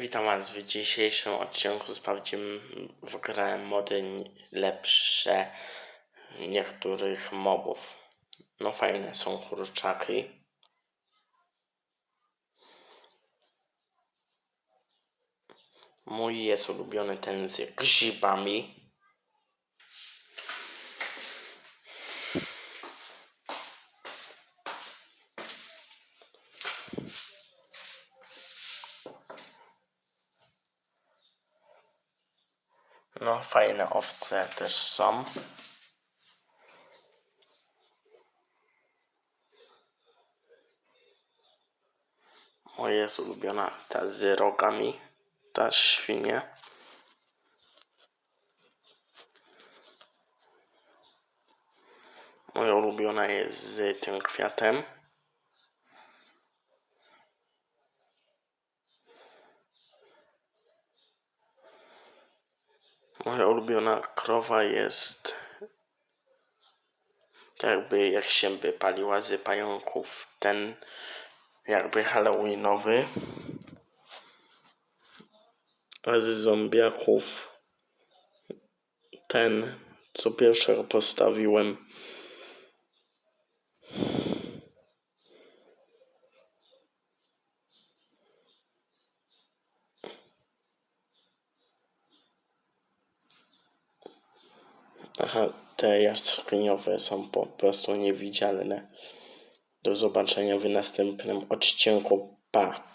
Witam Was w dzisiejszym odcinku. Sprawdzimy w grę mody lepsze niektórych mobów. No fajne są kurczaki. Mój jest ulubiony ten z grzybami. No fajne owce też są. Moja jest ulubiona ta z rogami, ta świnie. Moja ulubiona jest z tym kwiatem. Moja ulubiona krowa jest jakby jak się by paliła z pająków. Ten jakby halloweenowy. A z zombiaków ten, co pierwszego postawiłem. Aha, te jaskiniowe są po prostu niewidzialne. Do zobaczenia w następnym odcinku. Pa!